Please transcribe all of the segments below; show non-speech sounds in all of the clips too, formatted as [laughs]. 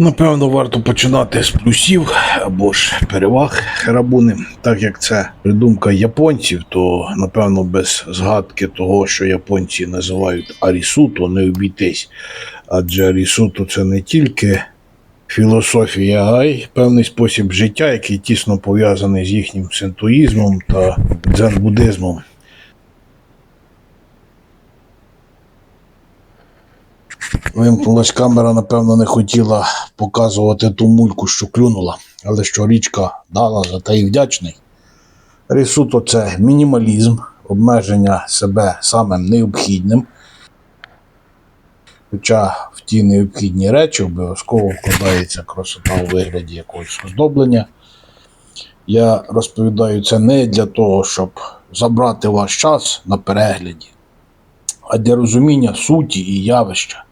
Напевно, варто починати з плюсів або ж переваг рабуни. Так як це придумка японців, то напевно без згадки того, що японці називають арісуто, не обійтись. Адже арісуто це не тільки філософія, а й певний спосіб життя, який тісно пов'язаний з їхнім синтоїзмом та дзен-буддизмом. Вимкнулась камера, напевно, не хотіла показувати ту мульку, що клюнула, але що річка дала, за те і вдячний. Рісуто це мінімалізм, обмеження себе самим необхідним. Хоча в ті необхідні речі обов'язково вкладається красота у вигляді якогось оздоблення. Я розповідаю це не для того, щоб забрати ваш час на перегляді, а для розуміння суті і явища.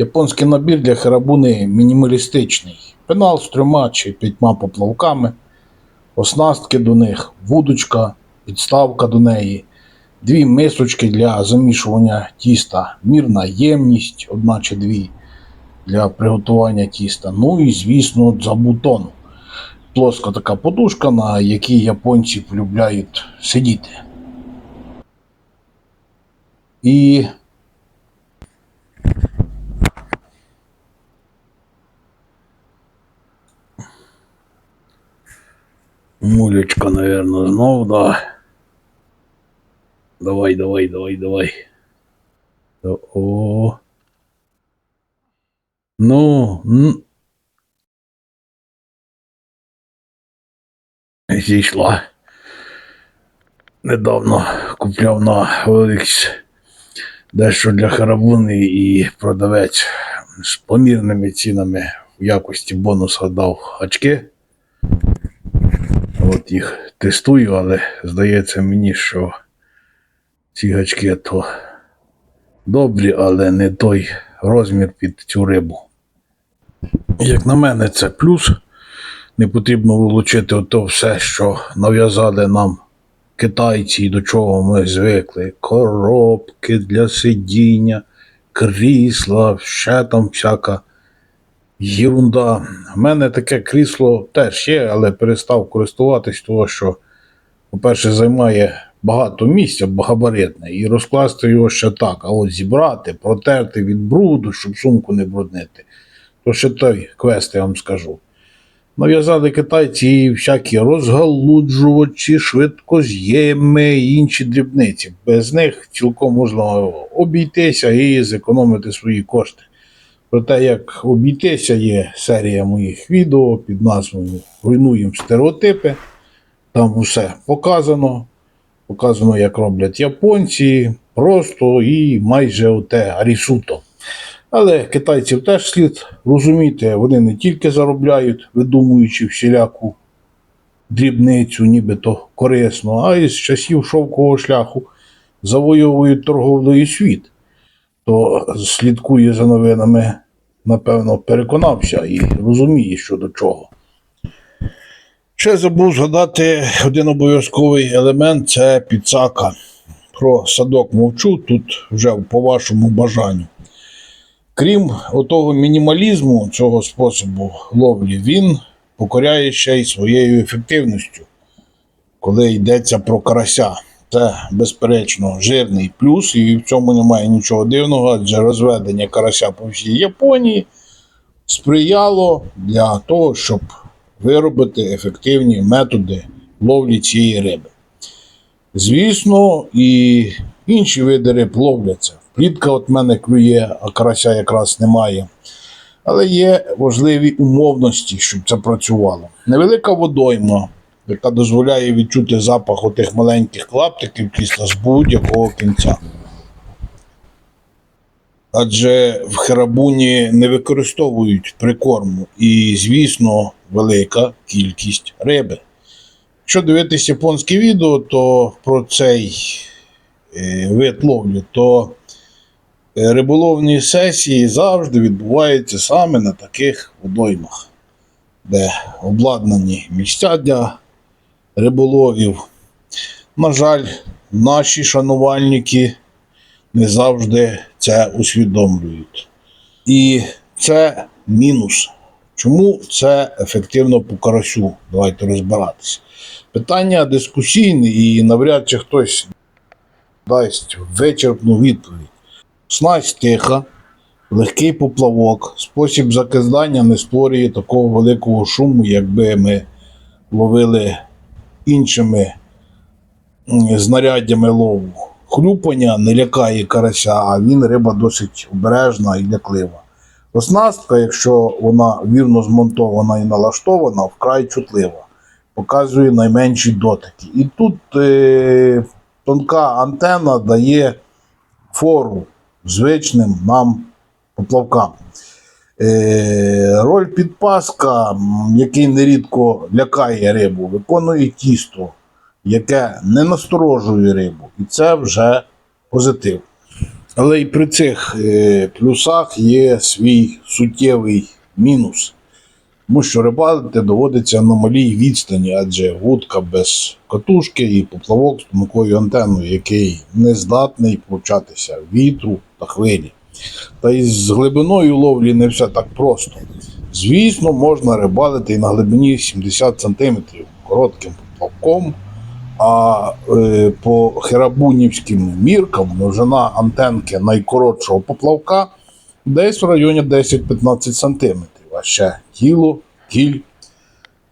Японський набір для харабуни мінімалістичний. Пенал з трьома чи п'ятьма поплавками, оснастки до них, вудочка, підставка до неї, дві мисочки для замішування тіста, мірна ємність, одна чи дві для приготування тіста. Ну і, звісно, забутон. Плоска така подушка, на якій японці полюбляють сидіти. І Мулечка, наверное, знов, да. Давай, давай, давай, давай. Да, О. Ну. Зійшла. Недавно купляв на OLX дещо для харабуни і продавець з помірними цінами в якості бонуса дав очки. От їх тестую, але здається мені, що ці гачки то добрі, але не той розмір під цю рибу. Як на мене, це плюс. Не потрібно вилучити ото все, що нав'язали нам китайці, і до чого ми звикли. Коробки для сидіння, крісла, ще там всяка Єрунда. У мене таке крісло теж є, але перестав користуватись, того, що, по-перше, займає багато місця, габаритне, і розкласти його ще так, а от зібрати, протерти від бруду, щоб сумку не бруднити. То ще той квест, я вам скажу. Нав'язали китайці і всякі розгалуджувачі, швидкоз'єми і інші дрібниці. Без них цілком можна обійтися і зекономити свої кошти. Про те, як обійтися, є серія моїх відео під назвою Руйнуємо стереотипи. Там усе показано. Показано, як роблять японці, просто і майже оте арісуто. Але китайців теж слід розуміти, вони не тільки заробляють, видумуючи всіляку дрібницю, нібито корисно, а й з часів шовкового шляху завойовують торговлею світ хто слідкує за новинами, напевно, переконався і розуміє, що до чого. Ще забув згадати один обов'язковий елемент це підсака. Про садок мовчу тут вже по вашому бажанню. Крім отого мінімалізму цього способу ловлі, він покоряє ще й своєю ефективністю, коли йдеться про карася. Це, безперечно, жирний плюс, і в цьому немає нічого дивного, адже розведення карася по всій Японії сприяло для того, щоб виробити ефективні методи ловлі цієї риби. Звісно, і інші види риб ловляться. Плітка от мене клює, а карася якраз немає. Але є важливі умовності, щоб це працювало. Невелика водойма, яка дозволяє відчути запах отих маленьких клаптиків кисла з будь-якого кінця. Адже в херабуні не використовують прикорму і, звісно, велика кількість риби. Якщо дивитись японське відео, то про цей е, вид ловлі, то е, риболовні сесії завжди відбуваються саме на таких водоймах, де обладнані місця для риболовів. На жаль, наші шанувальники не завжди це усвідомлюють. І це мінус Чому це ефективно по карасю? Давайте розбиратися. Питання дискусійне і навряд чи хтось дасть вичерпну відповідь. Снасть тиха, легкий поплавок, спосіб закидання не створює такого великого шуму, якби ми ловили іншими знаряддями лову. Хлюпання не лякає карася, а він риба досить обережна і ляклива. Оснастка, якщо вона вірно змонтована і налаштована, вкрай чутлива, показує найменші дотики. І тут е, тонка антена дає фору звичним нам поплавкам. Е, роль підпаска, який нерідко лякає рибу, виконує тісто, яке не насторожує рибу. І це вже позитив. Але і при цих е, плюсах є свій суттєвий мінус. Тому що рибалити доводиться на малій відстані, адже вудка без катушки і поплавок з тонкою антеною, який не здатний повчатися вітру та хвилі. Та й з глибиною ловлі не все так просто. Звісно, можна рибалити і на глибині 70 см коротким поплавком, а е, по херабунівським міркам довжина антенки найкоротшого поплавка десь в районі 10-15 см. А ще тіло, кіль.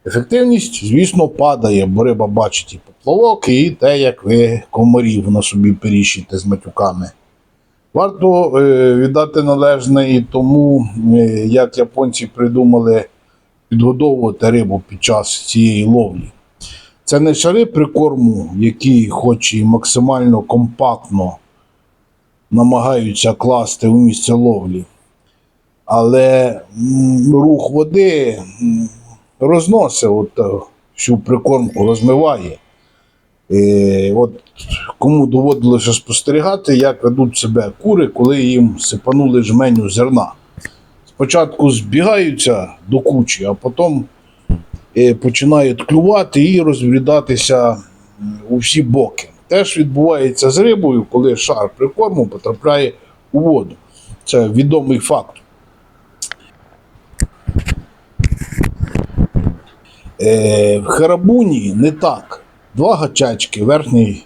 Ефективність, звісно, падає, бо риба бачить і поплавок, і те, як ви комарів на собі періщите з матюками. Варто е, віддати належне і тому, е, як японці придумали підгодовувати рибу під час цієї ловлі. Це не шари прикорму, які, хоч і максимально компактно намагаються класти у місце ловлі, але рух води розносить от, е, всю прикормку, розмиває. Е, от кому доводилося спостерігати, як ведуть себе кури, коли їм сипанули жменю зерна. Спочатку збігаються до кучі, а потім е, починають клювати і розглядатися у всі боки. Теж відбувається з рибою, коли шар прикорму потрапляє у воду. Це відомий факт. Е, в Харабуні не так. Два гачачки, верхній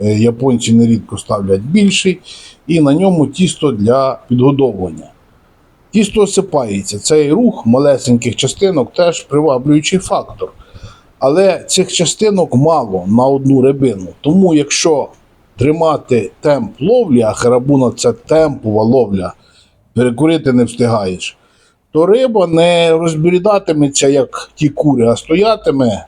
е, японці нерідко ставлять більший, і на ньому тісто для підгодовування. Тісто осипається. Цей рух малесеньких частинок теж приваблюючий фактор. Але цих частинок мало на одну рибину. Тому якщо тримати темп ловлі, а харабуна це темпова ловля, перекурити не встигаєш, то риба не розбірідатиметься, як ті кури, а стоятиме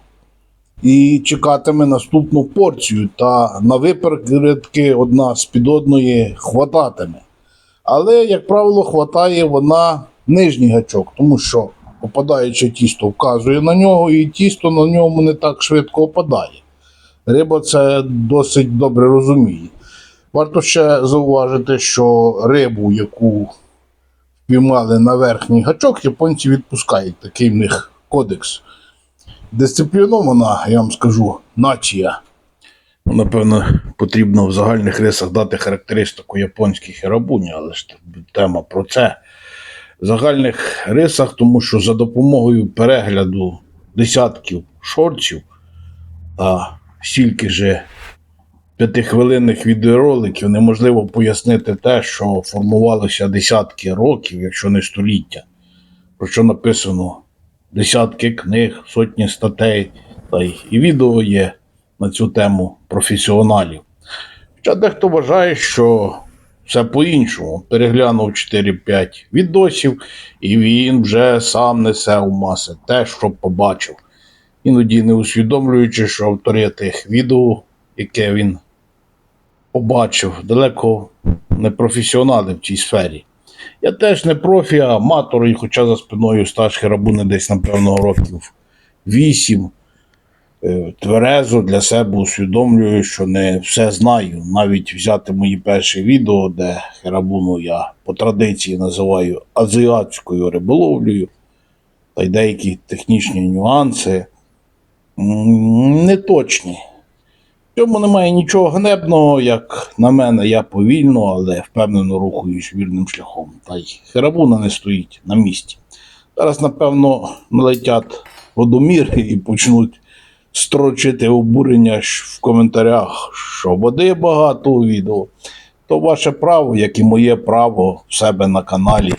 і чекатиме наступну порцію, та на випередки одна з під одної хвататиме. Але, як правило, хватає вона нижній гачок, тому що опадаюче тісто вказує на нього, і тісто на ньому не так швидко опадає. Риба це досить добре розуміє. Варто ще зауважити, що рибу, яку впіймали на верхній гачок, японці відпускають. Такий в них кодекс. Дисциплінована, я вам скажу, нація. Напевно, потрібно в загальних рисах дати характеристику японській херабуні, але ж тема про це. В загальних рисах, тому що за допомогою перегляду десятків шортів та стільки же п'ятихвилинних відеороликів неможливо пояснити те, що формувалося десятки років, якщо не століття, про що написано десятки книг, сотні статей, та й і відео є на цю тему професіоналів. Хоча дехто вважає, що все по-іншому. Переглянув 4-5 відосів, і він вже сам несе у маси те, що побачив. Іноді не усвідомлюючи, що автори тих відео, яке він побачив, далеко не професіонали в цій сфері. Я теж не профі, а аматор, і хоча за спиною стаж Херабуни десь, напевно, років 8. Е, Тверезо для себе усвідомлюю, що не все знаю. Навіть взяти мої перші відео, де Херабуну я по традиції називаю азіатською риболовлею, та й деякі технічні нюанси м, неточні. В цьому немає нічого ганебного, як на мене, я повільно, але впевнено рухаюсь вірним шляхом. Та й Херабуна не стоїть на місці. Зараз, напевно, налетять водоміри і почнуть строчити обурення в коментарях, що води багато у відео. То ваше право, як і моє право в себе на каналі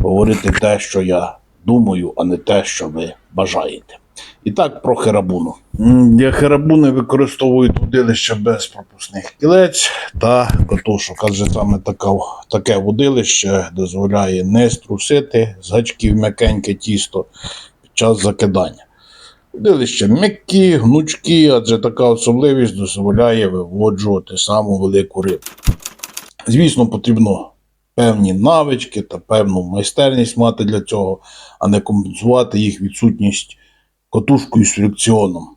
говорити те, що я думаю, а не те, що ви бажаєте. І так про херабуну. Для херабуни використовують водилище без пропускних кілець та катушок. Адже саме така, таке водилище дозволяє не струсити з гачків м'якеньке тісто під час закидання. Водилище м'які, гнучкі, адже така особливість дозволяє виводжувати саму велику рибу. Звісно, потрібно певні навички та певну майстерність мати для цього, а не компенсувати їх відсутність котушкою з фрикціоном.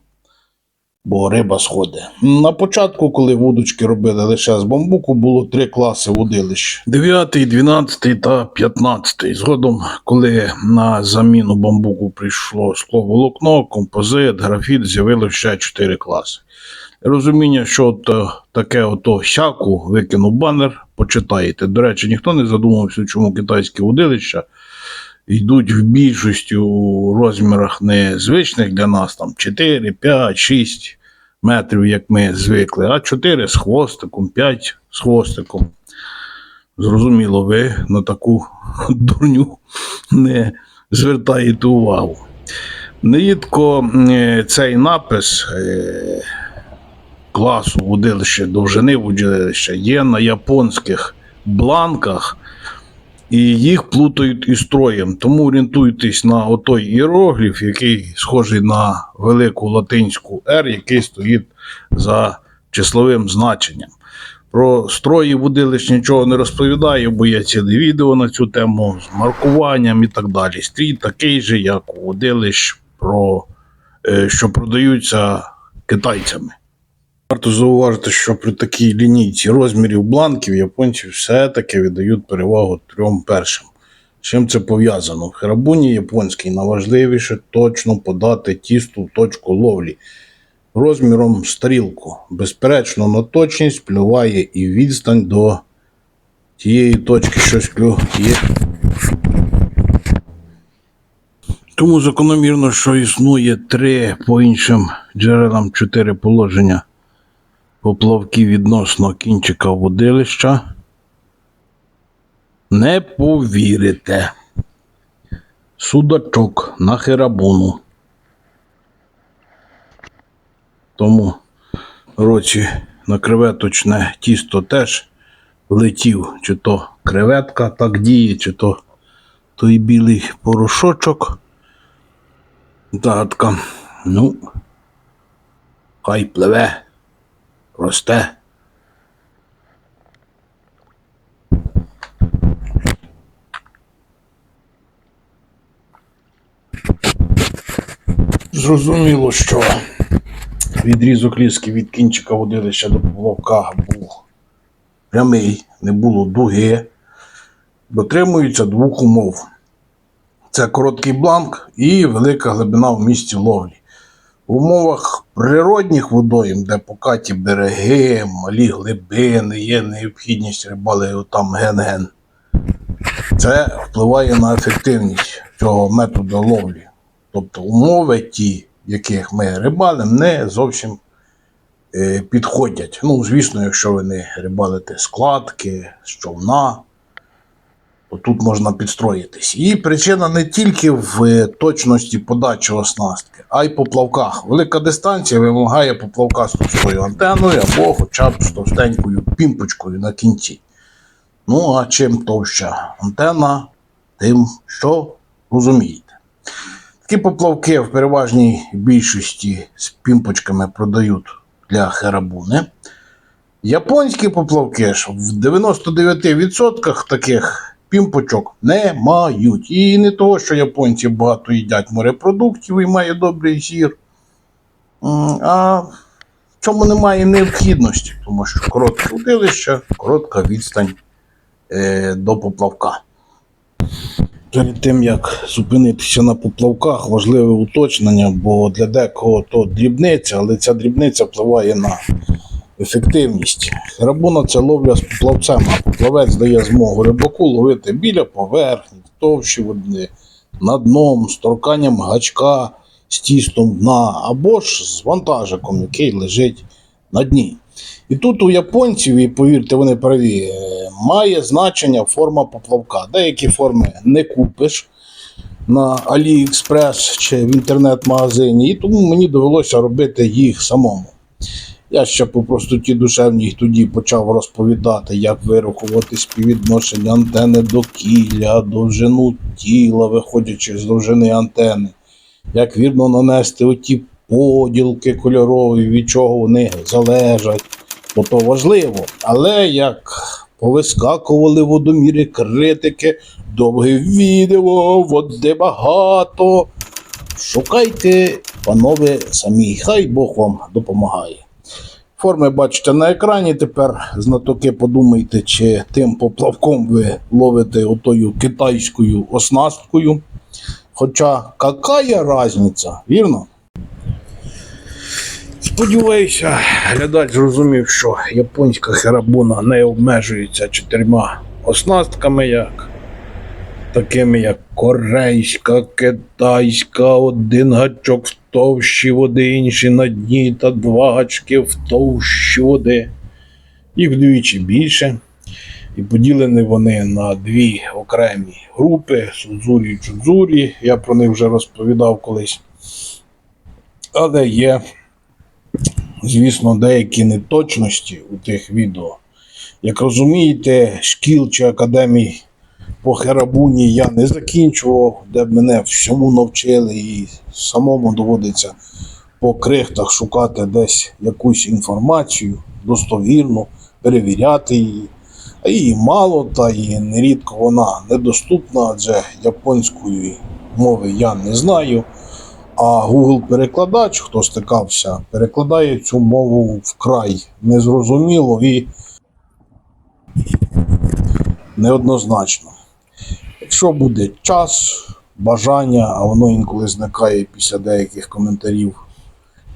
Бо риба сходить. На початку, коли вудочки робили лише з бамбуку, було три класи водилищ: 9, 12 та 15. Згодом, коли на заміну бамбуку прийшло скловолокно, композит, графіт, з'явилося ще чотири класи. Розуміння, що от, е, таке ото сяку викинув банер, почитаєте. До речі, ніхто не задумався, чому китайські водилища йдуть в більшості у розмірах незвичних для нас, там 4, 5, 6 метрів, як ми звикли, а 4 з хвостиком, 5 з хвостиком. Зрозуміло, ви на таку [laughs] дурню не звертаєте увагу. Нерідко цей напис е, класу водилище, довжини водилища є на японських бланках, і їх плутають із троєм. Тому орієнтуйтесь на отой іерогліф, який схожий на велику латинську R, який стоїть за числовим значенням. Про строї водилищ нічого не розповідаю, бо є ціле відео на цю тему з маркуванням і так далі. Стрій такий же, як у про, е, що продаються китайцями. Варто зауважити, що при такій лінійці розмірів бланків японці все-таки віддають перевагу трьом першим. Чим це пов'язано? В херабуні японській найважливіше точно подати тісту в точку ловлі розміром стрілку. Безперечно, на точність впливає і відстань до тієї точки, що клює. Тому закономірно, що існує три по іншим джерелам чотири положення поплавки відносно кінчика водилища. Не повірите. Судачок на херабуну. Тому році на креветочне тісто теж летів, чи то креветка так діє, чи то той білий порошочок. Датка. Ну, хай пливе росте. Зрозуміло, що відрізок ліски від кінчика водилища до поплавка був прямий, не було дуги. Дотримуються двох умов. Це короткий бланк і велика глибина в місці ловлі. В умовах природних водойм, де покаті береги, малі глибини, є необхідність рибали там ген-ген. Це впливає на ефективність цього методу ловлі. Тобто умови ті, яких ми рибалимо, не зовсім е, підходять. Ну, звісно, якщо ви не рибалите з кладки, з човна, тут можна підстроїтись. І причина не тільки в е, точності подачі оснастки, а й по плавках. Велика дистанція вимагає поплавка з товстою антеною або хоча б з товстенькою пімпочкою на кінці. Ну, а чим товща антена, тим що розумієте. Такі поплавки в переважній більшості з пімпочками продають для херабуни. Японські поплавки ж в 99% таких пімпочок не мають. І не того, що японці багато їдять морепродуктів і має добрий зір, а в цьому немає необхідності, тому що коротке удилище, коротка відстань е, до поплавка. Перед тим як зупинитися на поплавках, важливе уточнення, бо для декого то дрібниця, але ця дрібниця впливає на ефективність. Рабуна це ловля з поплавцем, а поплавець дає змогу рибаку ловити біля поверхні, товщі води, над дном, з торканням гачка з тістом дна, або ж з вантажиком, який лежить на дні. І тут у японців, і повірте, вони праві, е, має значення форма поплавка. Деякі форми не купиш на AliExpress чи в інтернет-магазині, і тому мені довелося робити їх самому. Я ще по простоті душевній тоді почав розповідати, як вирахувати співвідношення антени до кілля, довжину тіла, виходячи з довжини антени, як вірно нанести оті поділки кольорові, від чого вони залежать. Бо то важливо. Але як повискакували водоміри критики, довге відео, води багато. Шукайте, панове, самі, хай Бог вам допомагає. Форми бачите на екрані. Тепер знатоки подумайте, чи тим поплавком ви ловите отою китайською оснасткою. Хоча какая різниця, вірно? Сподіваюся, глядач зрозумів, що японська херабуна не обмежується чотирма оснастками, як такими як корейська, китайська, один гачок товщі води, інший на дні та два гачки в товщі води. Їх вдвічі більше. І поділені вони на дві окремі групи Судзурі і Чудзурі. Я про них вже розповідав колись. Але є, звісно, деякі неточності у тих відео. Як розумієте, шкіл чи академій по Херабуні я не закінчував, де б мене всьому навчили, і самому доводиться по крихтах шукати десь якусь інформацію достовірну, перевіряти її. А її мало, та і нерідко вона недоступна, адже японської мови я не знаю. А Google-перекладач, хто стикався, перекладає цю мову вкрай незрозуміло і неоднозначно. Якщо буде час, бажання, а воно інколи зникає після деяких коментарів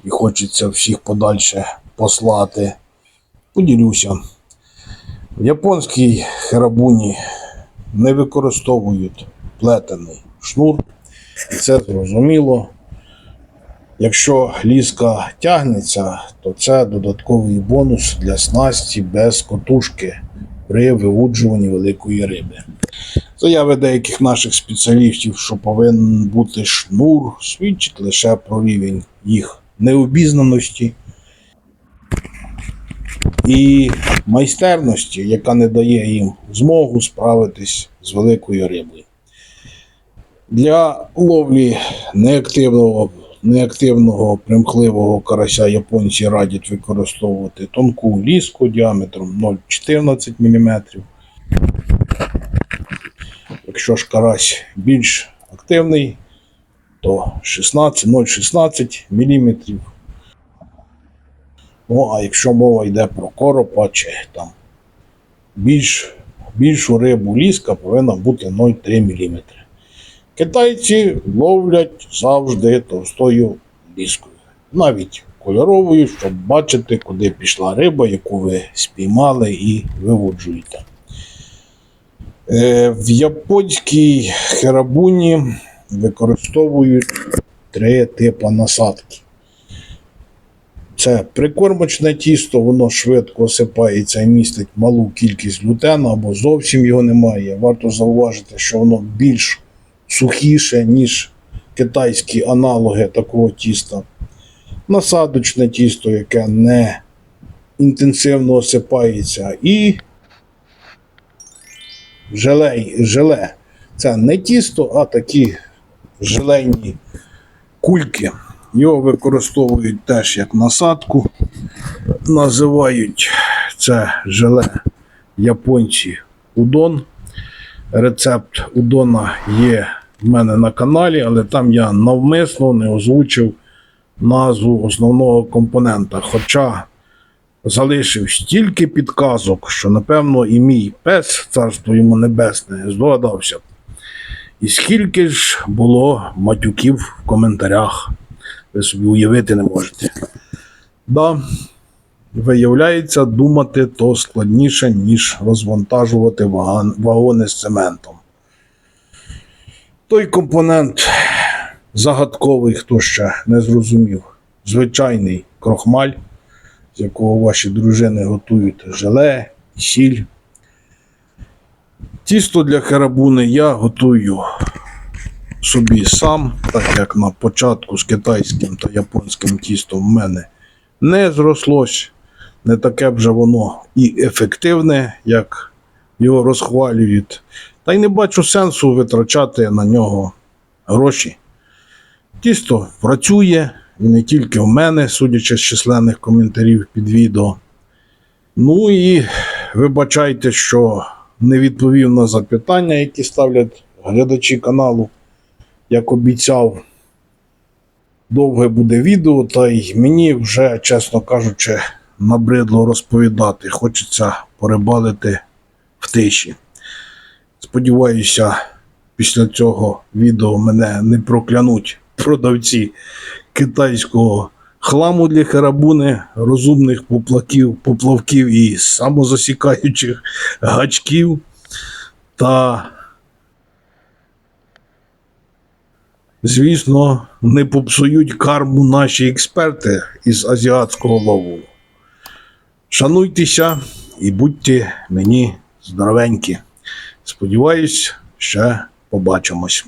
і хочеться всіх подальше послати, поділюся. В японській херабуні не використовують плетений шнур, і це зрозуміло. Якщо ліска тягнеться, то це додатковий бонус для снасті без котушки при вивуджуванні великої риби. Заяви деяких наших спеціалістів, що повинен бути шнур, свідчить лише про рівень їх необізнаності і майстерності, яка не дає їм змогу справитись з великою рибою. Для ловлі неактивного, неактивного примхливого карася японці радять використовувати тонку ліску діаметром 0,14 мм. Якщо ж карась більш активний, то 16 0,16 мм. Ну, а якщо мова йде про коропа чи там більш, більшу рибу ліска повинна бути 0,3 мм. Китайці ловлять завжди товстою ліскою. Навіть кольоровою, щоб бачити, куди пішла риба, яку ви спіймали і виводжуєте. Е, в японській херабуні використовують три типи насадки. Це прикормочне тісто, воно швидко осипається і містить малу кількість глютену або зовсім його немає. Варто зауважити, що воно більш сухіше, ніж китайські аналоги такого тіста. Насадочне тісто, яке не інтенсивно осипається, і желе, желе. Це не тісто, а такі желейні кульки. Його використовують теж як насадку. Називають це желе японці удон. Рецепт удона є в мене на каналі, але там я навмисно не озвучив назву основного компонента. Хоча залишив стільки підказок, що, напевно, і мій пес, царство йому небесне, здогадався. І скільки ж було матюків в коментарях, ви собі уявити не можете. Да, виявляється, думати то складніше, ніж розвантажувати вагони з цементом. Той компонент загадковий, хто ще не зрозумів. Звичайний крохмаль, якого ваші дружини готують желе, сіль. Тісто для харабуни я готую собі сам, так як на початку з китайським та японським тістом в мене не зрослось. Не таке вже воно і ефективне, як його розхвалюють. Та й не бачу сенсу витрачати на нього гроші. Тісто працює і не тільки в мене, судячи з численних коментарів під відео. Ну і вибачайте, що не відповів на запитання, які ставлять глядачі каналу. Як обіцяв, довге буде відео, та й мені вже, чесно кажучи, набридло розповідати. Хочеться порибалити в тиші. Сподіваюся, після цього відео мене не проклянуть продавці китайського хламу для харабуни, розумних поплавків, поплавків і самозасікаючих гачків та, звісно, не попсують карму наші експерти із азіатського лову. Шануйтеся і будьте мені здоровенькі. Сподіваюсь, ще побачимось.